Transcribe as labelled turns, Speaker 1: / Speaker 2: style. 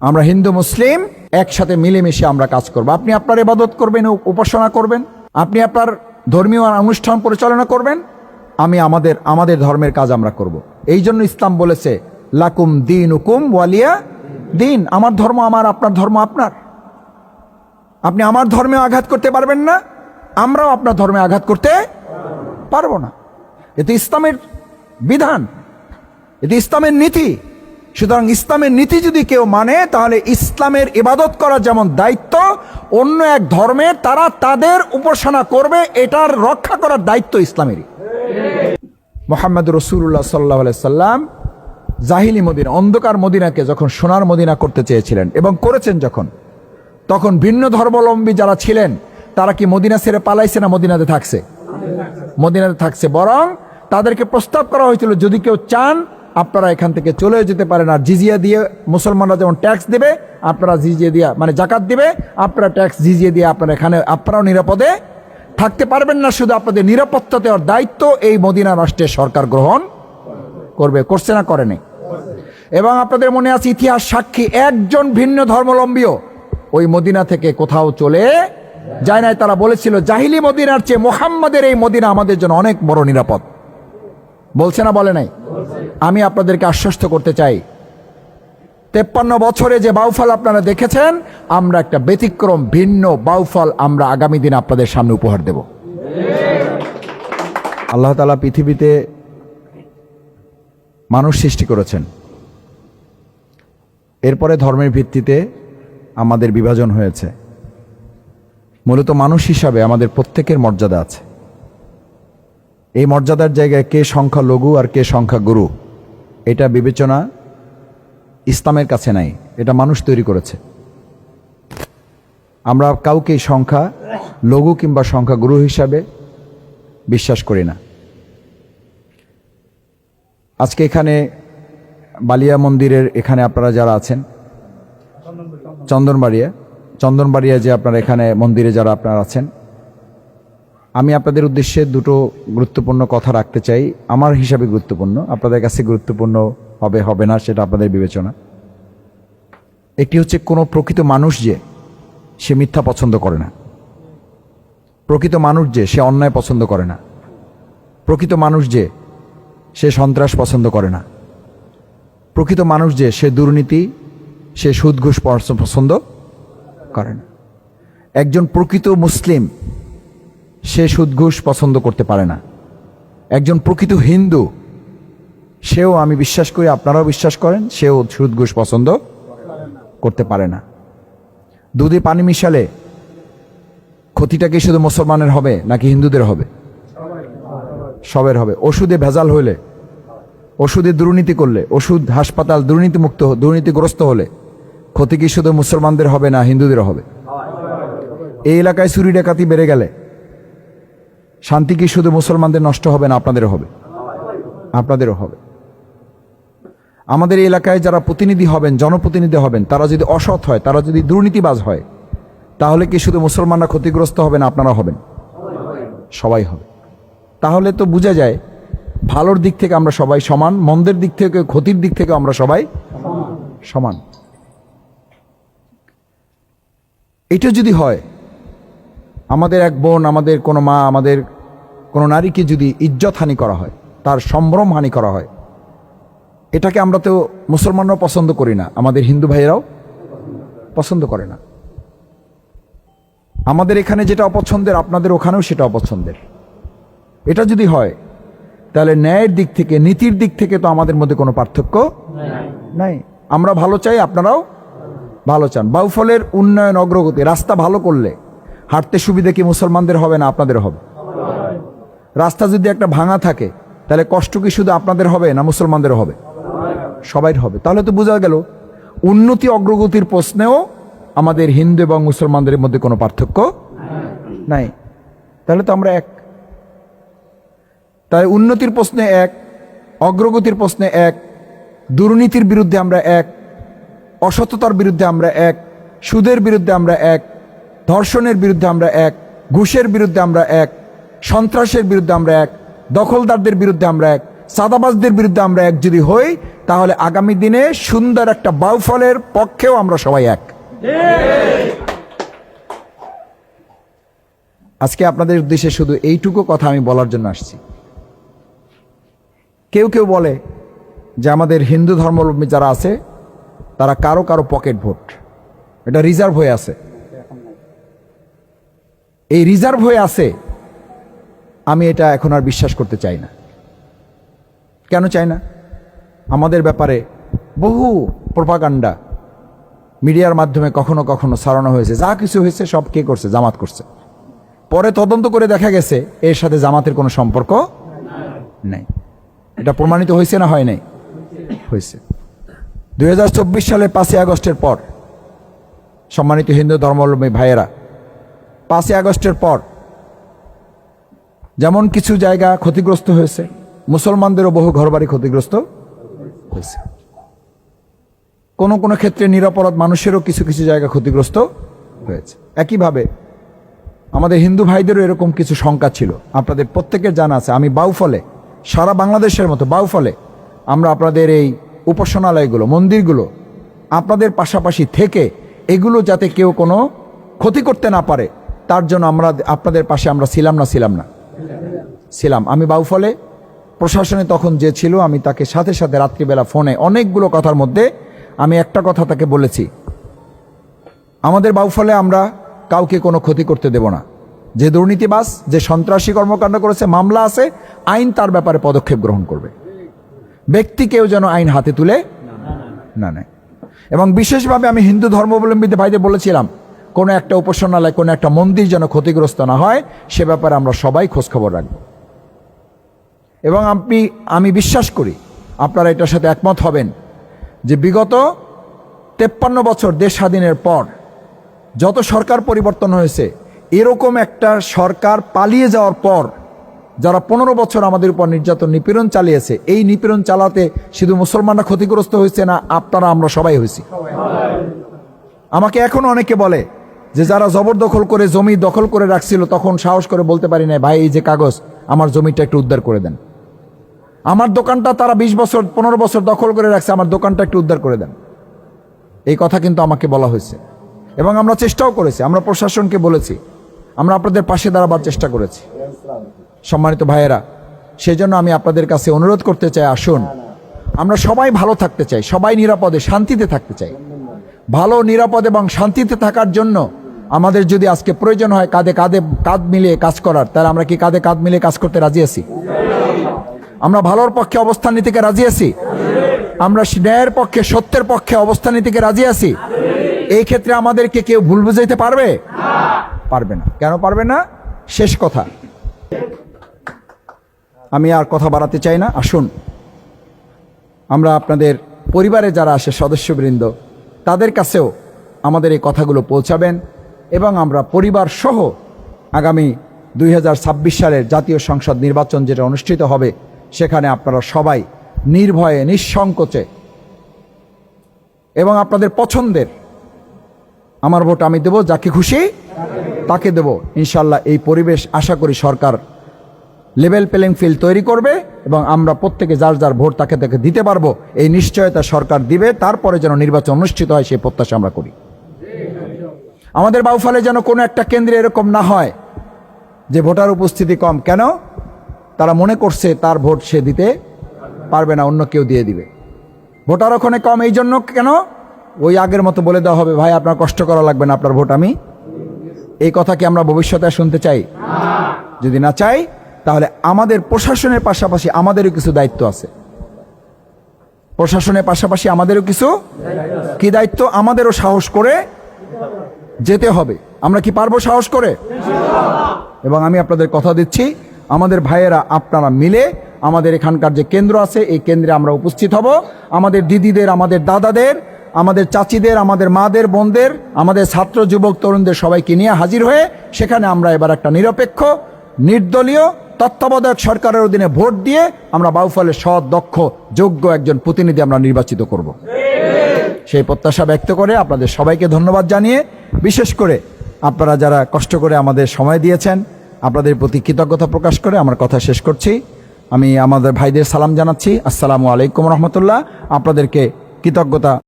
Speaker 1: আমরা হিন্দু, মুসলিম, একসাথে মিলেমিশে আমরা কাজ করব। আপনি আপনার ইবাদত করবেন উপাসনা করবেন, আপনি আপনার ধর্মীয় অনুষ্ঠান পরিচালনা করবেন, আমি আমাদের আমাদের ধর্মের কাজ আমরা করব। এই জন্য ইসলাম বলেছে, লাকুম দিন হুকুম ওয়ালিয়া দিন। আমার ধর্ম আমার, আপনার ধর্ম আপনার। আপনি আমার ধর্মে আঘাত করতে পারবেন না, আমরাও আপনার ধর্মে আঘাত করতে পারব না। এতে ইসলামের বিধান এতে ইসলামের নীতি। সুতরাং ইসলামের নীতি যদি কেউ মানে তাহলে ইসলামের ইবাদত করা যেমন দায়িত্ব, অন্য এক ধর্মের তারা তাদের উপাসনা করবে, এটার রক্ষা করার দায়িত্ব ইসলামেরই। মোহাম্মদ রসুল্লাহ সাল্লাহ সাল্লাম জাহিলি মদিনা, অন্ধকার মদিনাকে যখন সোনার মদিনা করতে চেয়েছিলেন এবং করেছেন যখন, তখন ভিন্ন ধর্মাবলম্বী যারা ছিলেন, তারা কি মদিনা ছেড়ে পালাইছে না মদিনাতে থাকছে? মদিনাতে থাকছে। বরং তাদেরকে প্রস্তাব করা হয়েছিল, যদি কেউ চান আপনারা এখান থেকে চলে যেতে পারেন। আর জিজিয়া দিয়ে মুসলমানরা যেমন ট্যাক্স দেবে, আপনারা জিজিয়া দিয়ে মানে জাকাত দিবে, আপনারা ট্যাক্স জিজিয়া দিয়ে আপনারা এখানে, আপনারাও নিরাপদে থাকতে পারবেন না। শুধু আপনাদের নিরাপত্তা দেওয়ার দায়িত্ব এই মদিনা রাষ্ট্রের সরকার গ্রহণ করবে, করছে না করেনি এবং আপনাদের মনে আছে ইতিহাস সাক্ষী, একজন ভিন্ন ধর্মলম্বীও ওই মদিনা থেকে কোথাও চলে যায় নাই। তারা বলেছিল, জাহিলি মদিনার চেয়ে মোহাম্মদের এই মদিনা আমাদের জন্য অনেক বড় নিরাপদ। বলছে না, বলে নাই। আমি আপনাদেরকে আশ্বস্ত করতে চাই। তেপ্পান্ন বছরে যে বাউফল আপনারা দেখেছেন, আমরা একটা ব্যতিক্রম, ভিন্ন বাউফল আমরা আগামী দিনে আপনাদের সামনে উপহার দেব। আল্লাহ তালা পৃথিবীতে মানুষ সৃষ্টি করেছেন। এরপরে ধর্মের ভিত্তিতে আমাদের বিভাজন হয়েছে। মূলত মানুষ হিসাবে আমাদের প্রত্যেকের মর্যাদা আছে। এই মর্যাদার জায়গায় কে সংখ্যা লঘু আর কে সংখ্যা গুরু, এটা বিবেচনা ইসলামের কাছে নাই, এটা মানুষ তৈরি করেছে। আমরা কাউকে সংখ্যা লঘু কিংবা সংখ্যা গুরু হিসাবে বিশ্বাস করি না। আজকে এখানে বালিয়া মন্দিরের এখানে আপনারা যারা আছেন, চন্দনবাড়িয়া চন্দনবাড়িয়া যে আপনারা এখানে মন্দিরে যারা আপনারা আছেন আমি আপনাদের উদ্দেশ্যে দুটো গুরুত্বপূর্ণ কথা রাখতে চাই। আমার হিসাবে গুরুত্বপূর্ণ, আপনাদের কাছে গুরুত্বপূর্ণ হবে হবে না, সেটা আপনাদের বিবেচনা। একটি হচ্ছে, কোনো প্রকৃত মানুষ যে, সে মিথ্যা পছন্দ করে না। প্রকৃত মানুষ যে, সে অন্যায় পছন্দ করে না। প্রকৃত মানুষ যে, সে সন্ত্রাস পছন্দ করে না। প্রকৃত মানুষ যে, সে দুর্নীতি, সে সুদ, ঘুষ পছ- পছন্দ করে না। একজন প্রকৃত মুসলিম সে সুদ ঘুষ পছন্দ করতে পারে না। একজন প্রকৃত হিন্দু, সেও আমি বিশ্বাস করি, আপনারাও বিশ্বাস করেন, সেও সুদ ঘুষ পছন্দ করতে পারে না। দুধে পানি মিশালে ক্ষতিটা কি শুধু মুসলমানের হবে, নাকি হিন্দুদের হবে? সবের হবে। ওষুধে ভেজাল হলে ওষুধে দুর্নীতি করলে, ওষুধ হাসপাতাল দুর্নীতিমুক্ত, দুর্নীতিগ্রস্ত হলে ক্ষতি কি শুধু মুসলমানদের হবে, না হিন্দুদের হবে? এই এলাকায় চুরি ডাকাতি বেড়ে গেলে শান্তি কি শুধু মুসলমানদের নষ্ট হবে না আপনাদেরও হবে? আপনাদেরও হবে। আমাদের এলাকায় যারা প্রতিনিধি হবেন, জনপ্রতিনিধি হবেন, তারা যদি অসৎ হয়, তারা যদি দুর্নীতিবাজ হয়, তাহলে কি শুধু মুসলমানরা ক্ষতিগ্রস্ত হবেন, আপনারা হবেন? সবাই হবে। তাহলে তো বোঝা যায়, ভালোর দিক থেকে আমরা সবাই সমান, মন্দের দিক থেকে, ক্ষতির দিক থেকে আমরা সবাই সমান। এটা যদি হয় আমাদের এক বোন, আমাদের কোনো মা, আমাদের কোনো নারীকে যদি ইজ্জত হানি করা হয়, তার সম্ভ্রম হানি করা হয়, এটাকে আমরা তো মুসলমানরাও পছন্দ করি না, আমাদের হিন্দু ভাইয়েরাও পছন্দ করে না। আমাদের এখানে যেটা অপছন্দের, আপনাদের ওখানেও সেটা অপছন্দের। এটা যদি হয়, তাহলে ন্যায়ের দিক থেকে, নীতির দিক থেকে তো আমাদের মধ্যে কোনো পার্থক্য নাই। আমরা ভালো চাই, আপনারাও ভালো চান। বাউফলের উন্নয়ন, অগ্রগতি, রাস্তা ভালো করলে হাঁটতে সুবিধা কি মুসলমানদের হবে না আপনাদের হবে? রাস্তা যদি একটা ভাঙা থাকে, তাহলে কষ্ট কি শুধু আপনাদের হবে না মুসলমানদের হবে? সবাই হবে। তাহলে তো বোঝা গেল, উন্নতি অগ্রগতির প্রশ্নেও আমাদের হিন্দু এবং মুসলমানদের মধ্যে কোনো পার্থক্য নাই। তাহলে তো আমরা এক। তাই উন্নতির প্রশ্নে এক, অগ্রগতির প্রশ্নে এক, দুর্নীতির বিরুদ্ধে আমরা এক, অসততার বিরুদ্ধে আমরা এক, সুদের বিরুদ্ধে আমরা এক ধর্ষণের বিরুদ্ধে আমরা এক, ঘুষের বিরুদ্ধে আমরা এক, সন্ত্রাসের বিরুদ্ধে আমরা এক, দখলদারদের বিরুদ্ধে আমরা এক, সাদাবাজদের বিরুদ্ধে আমরা এক যদি হই, তাহলে আগামী দিনে সুন্দর একটা বাউফলের পক্ষেও আমরা সবাই এক। আজকে আপনাদের উদ্দেশ্যে শুধু এইটুকু কথা আমি বলার জন্য আসছি। কেউ কেউ বলে যে আমাদের হিন্দু ধর্মাবলম্বী যারা আছে, তারা কারও কারও পকেট ভোট। এটা রিজার্ভ হয়ে আছে। এই রিজার্ভ হয়ে আছে, আমি এটা এখন আর বিশ্বাস করতে চাই না। কেন চাই না? আমাদের ব্যাপারে বহু প্রপাগান্ডা মিডিয়ার মাধ্যমে কখনো কখনো সারানো হয়েছে। যা কিছু হয়েছে, সব কে করছে? জামাত করছে। পরে তদন্ত করে দেখা গেছে, এর সাথে জামাতের কোনো সম্পর্ক নেই। এটা প্রমাণিত হয়েছে না হয় নাই? হয়েছে। দু হাজার চব্বিশ সালের পাঁচই আগস্টের পর সম্মানিত হিন্দু ধর্মাবলম্বী ভাইয়েরা পাঁচই আগস্টের পর যেমন কিছু জায়গা ক্ষতিগ্রস্ত হয়েছে, মুসলমানদেরও বহু ঘরবাড়ি ক্ষতিগ্রস্ত হয়েছে। কোনো কোনো ক্ষেত্রে নিরাপরাধ মানুষেরও কিছু কিছু জায়গা ক্ষতিগ্রস্ত হয়েছে। একইভাবে আমাদের হিন্দু ভাইদেরও এরকম কিছু শঙ্কা ছিল। আপনাদের প্রত্যেকের জানা আছে, আমি বাউফলে, সারা বাংলাদেশের মতো বাউফলে আমরা আপনাদের এই উপাসনালয়গুলো, মন্দিরগুলো আপনাদের পাশাপাশি থেকে এগুলো যাতে কেউ কোনো ক্ষতি করতে না পারে তার জন্য আমরা আপনাদের পাশে আমরা ছিলাম না ছিলাম না। ছিলাম। আমি বাউফলে, প্রশাসনে তখন যে ছিল, আমি তাকে সাথে সাথে রাত্রিবেলা ফোনে অনেকগুলো কথার মধ্যে আমি একটা কথা তাকে বলেছি। আমাদের বাউফলে আমরা কাউকে কোনো ক্ষতি করতে দেব না। যে দুর্নীতিবাস যে সন্ত্রাসী কর্মকাণ্ড করেছে, মামলা আছে, আইন তার ব্যাপারে পদক্ষেপ গ্রহণ করবে। ব্যক্তি কেউ যেন আইন হাতে তুলে না নেয়। এবং বিশেষভাবে আমি হিন্দু ধর্মাবলম্বীদের ভাইদের বলেছিলাম কোনো একটা উপাসনালয়, কোনো একটা মন্দির যেন ক্ষতিগ্রস্ত না হয়, সে ব্যাপারে আমরা সবাই খোঁজখবর রাখব। এবং আপনি, আমি বিশ্বাস করি, আপনারা এটার সাথে একমত হবেন যে বিগত তেপ্পান্ন বছর দেশ স্বাধীনের পর যত সরকার পরিবর্তন হয়েছে, এরকম একটা সরকার পালিয়ে যাওয়ার পর যারা পনেরো বছর আমাদের উপর নির্যাতন, নিপীড়ন চালিয়েছে, এই নিপীড়ন চালাতে শুধু মুসলমানরা ক্ষতিগ্রস্ত হয়েছে না, আপনারা আমরা সবাই হয়েছি। আমাকে এখনও অনেকে বলে যে যারা জবরদখল করে জমি দখল করে রাখছিল, তখন সাহস করে বলতে পারি না ভাই, এই যে কাগজ, আমার জমিটা একটু উদ্ধার করে দেন। আমার দোকানটা তারা বিশ বছর, পনেরো বছর দখল করে রাখছে, আমার দোকানটা একটু উদ্ধার করে দেন। এই কথা কিন্তু আমাকে বলা হয়েছে। এবং আমরা চেষ্টাও করেছি, আমরা প্রশাসনকে বলেছি, আমরা আপনাদের পাশে দাঁড়াবার চেষ্টা করেছি। সম্মানিত ভাইয়েরা সেই জন্য আমি আপনাদের কাছে অনুরোধ করতে চাই, আসুন। আমরা সবাই ভালো থাকতে চাই, সবাই নিরাপদে, শান্তিতে থাকতে চাই। ভালো, নিরাপদ এবং শান্তিতে থাকার জন্য আমাদের যদি আজকে প্রয়োজন হয় কাঁধে কাঁধে কাঁধ মিলিয়ে কাজ করার, তাহলে আমরা কি কাঁধে কাঁধ মিলিয়ে কাজ করতে রাজি আছি? আমরা ভালোর পক্ষে অবস্থান নিতে রাজি আছি? আমরা ন্যায়ের পক্ষে, সত্যের পক্ষে অবস্থান নিতে রাজি আছি? এই ক্ষেত্রে আমাদেরকে কেউ ভুল বুঝাইতে পারবে? পারবে না। কেন পারবে না? শেষ কথা। আমি আর কথা বাড়াতে চাই না। আসুন, আমরা আপনাদের পরিবারে যারা আসে সদস্যবৃন্দ তাদের কাছেও আমাদের এই কথাগুলো পৌঁছাবেন এবং আমরা পরিবার সহ আগামী দুই হাজার ছাব্বিশ সালের জাতীয় সংসদ নির্বাচন যেটা অনুষ্ঠিত হবে, সেখানে আপনারা সবাই নির্ভয়ে, নিঃসংকোচে এবং আপনাদের পছন্দের আমার ভোট আমি দেব, যাকে খুশি তাকে দেব। ইনশাল্লাহ এই পরিবেশ আশা করি সরকার লেভেল প্লেইং ফিল্ড তৈরি করবে এবং আমরা প্রত্যেকে যার যার ভোট তাকে তাকে দিতে পারব, এই নিশ্চয়তা সরকার দিবে, তারপরে যেন নির্বাচন অনুষ্ঠিত হয় সেই প্রত্যাশা আমরা করি। আমাদের বাউফালে যেন কোনো একটা কেন্দ্রে এরকম না হয় যে ভোটার উপস্থিতি কম। কেন? তারা মনে করছে তার ভোট সে দিতে পারবে না, অন্য কেউ দিয়ে দিবে। ভোটার ওখানে কম, এই জন্য কেন? ওই আগের মতো বলে দেওয়া হবে, ভাই, আপনার কষ্ট করা লাগবে না, আপনার ভোট আমি এই কথা কি আমরা ভবিষ্যতে শুনতে চাই? যদি না চাই তাহলে আমাদের প্রশাসনের পাশাপাশি আমাদেরও কিছু দায়িত্ব আছে। প্রশাসনের পাশাপাশি আমাদেরও কিছু কি দায়িত্ব? আমাদেরও সাহস করে যেতে হবে। আমরা কি পারব সাহস করে? এবং আমি আপনাদের কথা দিচ্ছি, আমাদের ভাইয়েরা আপনারা মিলে আমাদের এখানকার যে কেন্দ্র আছে, এই কেন্দ্রে আমরা উপস্থিত হব। আমাদের দিদিদের, আমাদের দাদাদের, আমাদের চাচিদের, আমাদের মাদের, বোনদের, আমাদের ছাত্র, যুবক, তরুণদের সবাইকে নিয়ে হাজির হয়ে সেখানে আমরা এবার একটা নিরপেক্ষ নির্দলীয় তত্ত্বাবধায়ক সরকারের অধীনে ভোট দিয়ে আমরা বাউফলে সৎ, দক্ষ, যোগ্য একজন প্রতিনিধি আমরা নির্বাচিত করব। সেই প্রত্যাশা ব্যক্ত করে আপনাদের সবাইকে ধন্যবাদ জানিয়ে, বিশেষ করে আপনারা যারা কষ্ট করে আমাদের সময় দিয়েছেন, আপনাদের প্রতি কৃতজ্ঞতা প্রকাশ করে আমার কথা শেষ করছি। আমি আমাদের ভাইদের সালাম জানাচ্ছি। আসসালামু আলাইকুম রহমতুল্লাহ। আপনাদেরকে কৃতজ্ঞতা